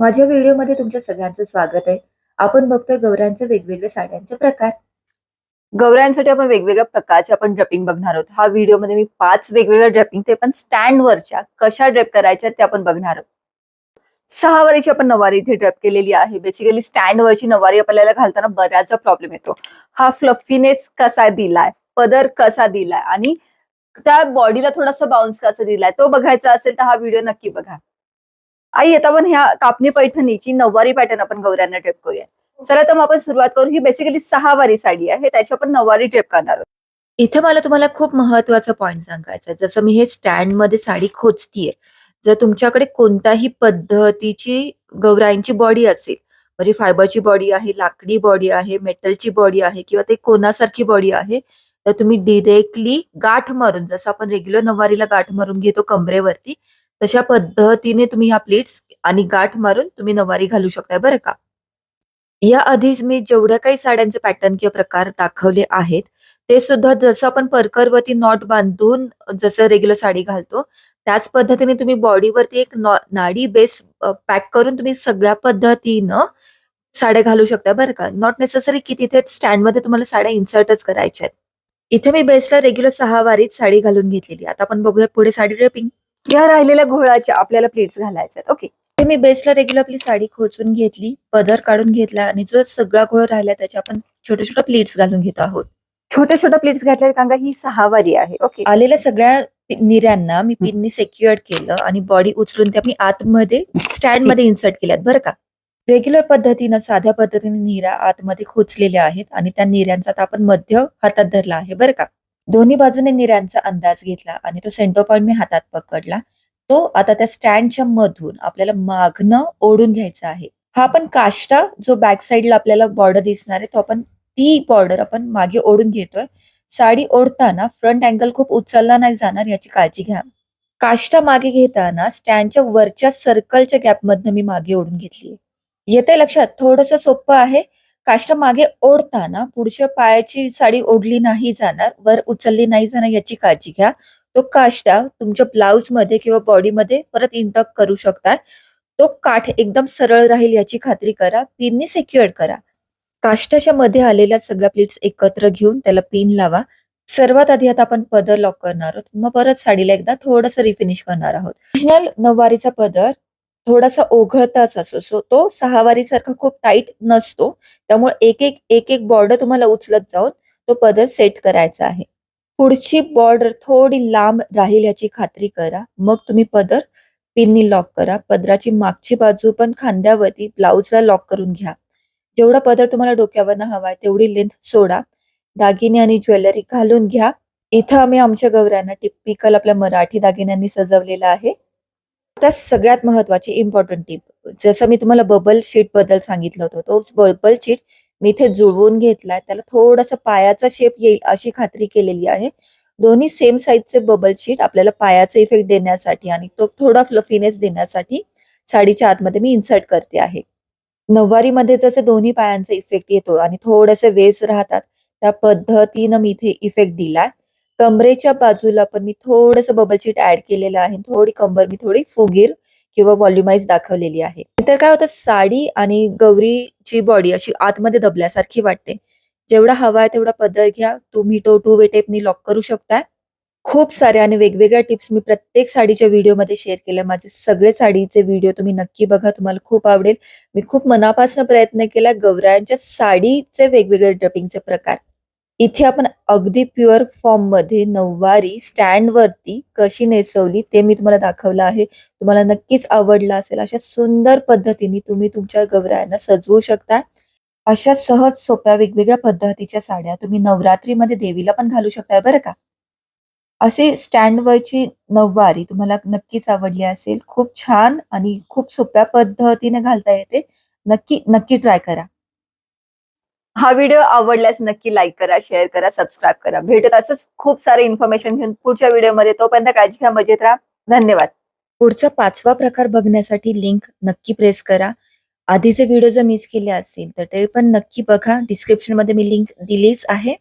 माझ्या व्हिडिओमध्ये तुमच्या सगळ्यांचं स्वागत आहे. आपण बघतोय गौऱ्यांचे वेगवेगळे साड्यांचे प्रकार. गौऱ्यांसाठी आपण वेगवेगळ्या प्रकारचे आपण ड्रेपिंग बघणार आहोत. हा व्हिडिओमध्ये मी पाच वेगवेगळ्या ड्रेपिंग ते पण स्टँडवरच्या कशा ड्रेप करायच्या ते आपण बघणार आहोत. सहा वारीची आपण नवारी इथे ड्रेप केलेली आहे. बेसिकली स्टँडवरची नवारी आपल्याला घालताना बऱ्याचदा प्रॉब्लेम येतो. हा फ्लफीनेस कसा दिलाय? पदर कसा दिलाय? आणि त्या बॉडीला थोडासा बाउन्स कसा दिलाय? तो बघायचा असेल तर हा व्हिडिओ नक्की बघा. आई आता आपण ह्या कापणी पैठणीची नऊवारी पॅटर्न आपण गौऱ्यांना ड्रेप करूया. चला तर मग आपण सुरुवात करू. ही बेसिकली सहा वारी साडी आहे. त्याची आपण नऊवारी ड्रेप करणार आहोत. इथे मला तुम्हाला खूप महत्त्वाचा पॉईंट सांगायचा आहे. जसं मी हे स्टँडमध्ये साडी खोचतीये. जर तुमच्याकडे कोणत्याही पद्धतीची गौराईंची बॉडी असेल म्हणजे फायबरची बॉडी आहे लाकडी बॉडी आहे मेटलची बॉडी आहे किंवा ते कोणासारखी बॉडी आहे तर तुम्ही डिरेक्टली गाठ मारून जसं आपण रेग्युलर नऊवारीला गाठ मारून घेतो कमरेवरती तशा पद्धतीने तुम्ही ह्या प्लेट्स आणि गाठ मारून तुम्ही नऊवारी घालू शकताय बरं का? या आधीच मी जेवढ्या काही साड्यांचे पॅटर्न किंवा प्रकार दाखवले आहेत ते सुद्धा जसं आपण परकरवरती नॉट बांधून जसं रेग्युलर साडी घालतो त्याच पद्धतीने तुम्ही बॉडीवरती एक नाडी बेस पॅक करून तुम्ही सगळ्या पद्धतीनं साड्या घालू शकता बरं का? नॉट नेसेसरी की तिथे स्टँडमध्ये तुम्हाला साड्या इन्सर्टच करायच्या आहेत. इथे मी बेसला रेग्युलर सहा वारीत साडी घालून घेतलेली आता आपण बघूया पुढे साडी ड्रेपिंग या राहिलेल्या घोळाच्या आपल्याला प्लेट्स घालायच्या आहेत. ओके मी बेसला रेग्युलर आपली साडी खोचून घेतली पदर काढून घेतला आणि जो सगळा घोळ राहिला त्याच्या आपण छोट्या छोट्या प्लेट्स घालून घेतो आहोत. छोट्या छोट्या प्लेट्स घातल्या कारण का ही सहा वारी आहे. ओके आलेल्या सगळ्या निऱ्यांना मी पिननी सेक्युअर्ड केलं आणि बॉडी उचलून त्या मी आतमध्ये स्टँडमध्ये इन्सर्ट केल्यात. बरं का? रेग्युलर पद्धतीनं साध्या पद्धतीने निऱ्या आतमध्ये खोचलेल्या आहेत आणि त्या निऱ्यांचा आपण मध्य हातात धरला आहे. बरं का? दोन्ही बाजूने निऱ्यांचा अंदाज घेतला आणि तो सेंटर पॉइंट मी हातात पकडला. तो आता त्या स्टँडच्या मधून आपल्याला मागणं ओढून घ्यायचा आहे. हा आपण काष्टा जो बॅक साईडला आपल्याला बॉर्डर दिसणार आहे तो आपण ती बॉर्डर आपण मागे ओढून घेतोय. साडी ओढताना फ्रंट अँगल खूप उचलला नाही जाणार याची काळजी घ्या. काष्टा मागे घेताना स्टँडच्या वरच्या सर्कलच्या गॅपमधनं मी मागे ओढून घेतली येते लक्षात? थोडस सोपं आहे. काष्ट मागे ओढताना पुढच्या पायाची साडी ओढली नाही जाणार वर उचलली नाही जाणार याची काळजी घ्या. तो काष्टा तुमच्या ब्लाउजमध्ये किंवा बॉडीमध्ये परत इंटक करू शकताय तो काठ एकदम सरळ राहील याची खात्री करा. पिनने सेक्युअर्ड करा. काष्टाच्या मध्ये आलेल्या सगळ्या प्लेट्स एकत्र घेऊन त्याला पिन लावा. सर्वात आधी आता आपण पदर लॉक करणार आहोत. मग परत साडीला एकदा थोडस रिफिनिश करणार आहोत. ओरिजिनल नऊवारीचा पदर थोडासा ओघळताच असतो सो तो सहावारी सारखा खूप टाईट नसतो. त्यामुळे एक एक एक एक बॉर्डर तुम्हाला उचलत जाऊन तो पदर सेट करायचा आहे. पुढची बॉर्डर थोडी लांब राहील याची खात्री करा. मग तुम्ही पदर पिननी लॉक करा. पदराची मागची बाजू पण खांद्यावरती ब्लाऊजला लॉक करून घ्या. जेवढा पदर तुम्हाला डोक्यावरनं हवाय तेवढी लेंथ सोडा. दागिने आणि ज्वेलरी घालून घ्या. इथं आम्ही आमच्या गवऱ्यांना टिपिकल आपल्या मराठी दागिन्यांनी सजवलेलं आहे. आता सगळ्यात महत्वाची इम्पॉर्टंट टिप जसं मी तुम्हाला बबल शीटबद्दल सांगितलं होतं तोच बबल शीट मी इथे जुळवून घेतलाय. त्याला थोडस पायाचा शेप येईल अशी खात्री केलेली आहे. दोन्ही सेम साईजचे बबल शीट आपल्याला पायाचा इफेक्ट देण्यासाठी आणि तो थोडा फ्लफीनेस देण्यासाठी साडीच्या आतमध्ये मी इन्सर्ट करते आहे. नऊवारीमध्ये जसे दोन्ही पायांचा इफेक्ट येतो आणि थोडेसे वेव्स राहतात त्या पद्धतीनं मी इथे इफेक्ट दिलाय. कमरेच्या बाजूला पण मी थोडंसं बबल शीट ऍड केलेलं आहे. थोडी कंबर मी थोडी फुगीर किंवा व्हॉल्युमाइज दाखवलेली आहे. तर काय होतं साडी आणि गौरीची बॉडी अशी आतमध्ये दबल्यासारखी वाटते. जेवढा हवा आहे तेवढा पदर घ्या. तुम्ही तो टू वे टेपनी लॉक करू शकता खूप साऱ्या आणि वेगवेगळ्या टिप्स मी प्रत्येक साडीच्या व्हिडिओमध्ये शेअर केल्या. माझे सगळे साडीचे व्हिडिओ तुम्ही नक्की बघा. तुम्हाला खूप आवडेल. मी खूप मनापासून प्रयत्न केला गौरायांच्या साडीचे वेगवेगळे ड्रपिंगचे प्रकार. इथे आपण अगदी प्युअर फॉर्ममध्ये नऊवारी स्टँड वरती कशी नेसवली ते मी तुम्हाला दाखवलं आहे. तुम्हाला नक्कीच आवडलं असेल. अशा सुंदर पद्धतीने तुम्ही तुमच्या गौरायांना सजवू शकता. अशा सहज सोप्या वेगवेगळ्या पद्धतीच्या साड्या तुम्ही नवरात्रीमध्ये देवीला पण घालू शकताय बरं का? असे स्टँडवरची नऊवारी तुम्हाला नक्कीच आवडली असेल. खूप छान आणि खूप सोप्या पद्धतीने घालता येते. नक्की नक्की ट्राय करा. हा व्हिडिओ आवडल्यास नक्की लाईक करा शेअर करा सबस्क्राईब करा. भेटत असंच खूप सारे इन्फॉर्मेशन घेऊन पुढच्या व्हिडिओमध्ये. तोपर्यंत काळजी घ्या मजेत राहा. धन्यवाद. पुढचा पाचवा प्रकार बघण्यासाठी लिंक नक्की प्रेस करा. आधीचे व्हिडिओ जर मिस केले असतील तर ते पण नक्की बघा. डिस्क्रिप्शनमध्ये मी लिंक दिलीच आहे.